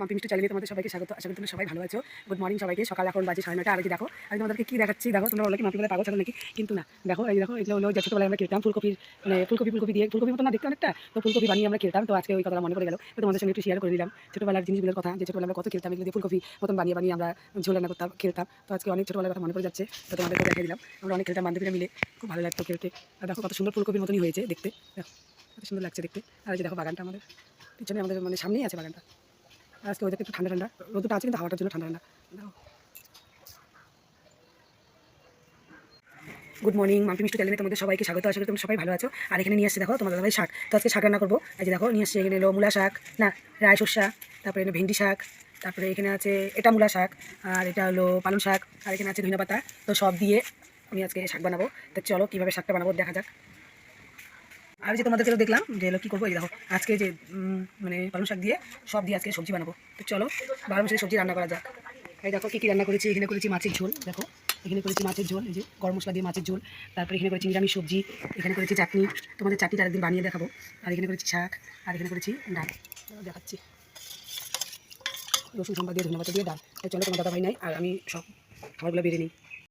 মাম্পি মিষ্টি চালিয়ে তোমাদের সবাইকে স্বাগত। আশা করি তোমরা সবাই ভালো আছো। গুড মর্নিং সবাইকে। সকাল এখন বাজে সাড়ে নয়টা আর কি দেখো, আমি তোমাদেরকে কি দেখাচ্ছি, দেখো, তোমরা বলো কি মাম্পি পাগল ছাড়ো নাকি? কিন্তু না, দেখো, এই দেখো, এগুলো হলো যে ছোটোবেলায় আমরা খেলতাম ফুলকপির মানে ফুলকপি ফুলকপি দিয়ে। ফুলকপি মতো না, দেখতে অনেকটা। তো ফুলকপি বানিয়ে আমরা খেলতাম। তো আজকে ওই কথাটা মনে পড়ে গেল। তো তোমাদের সঙ্গে একটু শেয়ার করে দিলাম ছোটোবেলার জিনিসগুলোর কথা, যে ছোটোবেলা আমরা কত খেলতাম, এগুলো দিয়ে ফুলকপি মতন বানিয়ে বানিয়ে আমরা ঝোল রান্না করতাম, খেলতাম। তো আজকে অনেক ছোটোবেলার কথা মনে পড়ে যাচ্ছে। তো তোমাদেরকে দেখিয়ে দিলাম। আমরা অনেক খেলতাম বান্ধবীরা মিলে। খুব ভালো লাগতো খেলতে। আর দেখো, কত সুন্দর ফুলকপির মতনই হয়েছে দেখতে। দেখো, কত সুন্দর লাগছে দেখতে। আর যে দেখো, বাগানটা আমাদের পিছনে আমাদের মানে সামনেই আছে বাগানটা। আজকে ওদের একটু ঠান্ডা ঠান্ডা। রোদটা আছে কিন্তু হাওয়াটার জন্য ঠান্ডা ঠান্ডা। গুড মর্নিং মাম্পি মিষ্টি চ্যানেলে তোমাদের সবাইকে স্বাগত। করি তোমরা সবাই ভালো আছো। আর এখানে নিয়ে আসছে দেখো তোমাদের দাদাভাই শাক। তো আজকে শাক রান্না করব। এই যে দেখো, নিয়ে আসছে এখানে এলো মূলা শাক, না, রায় শস্যা তারপরে এখানে ভেন্ডি শাক, তারপরে এখানে আছে এটা মূলা শাক, আর এটা হলো পালং শাক, আর এখানে আছে ধনে পাতা তো সব দিয়ে আমি আজকে শাক বানাবো। তো চলো কীভাবে শাকটা বানাবো দেখা যাক। আর যে তোমাদেরকে তো দেখলাম যে এলো কী করব, এই দেখো, আজকে যে মানে পালং শাক দিয়ে সব দিয়ে আজকে সবজি বানাবো। তো চলো, বারো মাসে সবজি রান্না করা যাক। এই দেখো, কী কী রান্না করেছি, এখানে করেছি মাছের ঝোল, দেখো। এখানে করেছি মাছের ঝোল, এই যে গরম মশলা দিয়ে মাছের ঝোল। তারপরে এখানে করেছি নিরামিষ সবজি, এখানে করেছি চাটনি। তোমাদের চাটনিটা একদিন বানিয়ে দেখাবো। আর এখানে করেছি শাক, আর এখানে করেছি ডাল। দেখাচ্ছি। রসুন সম্বা দিয়ে ধন্যবাদ দিয়ে ডাল। চলো, তোমার দাদা ভাই নাই, আর আমি সব খাবারগুলো বেড়ে নিই।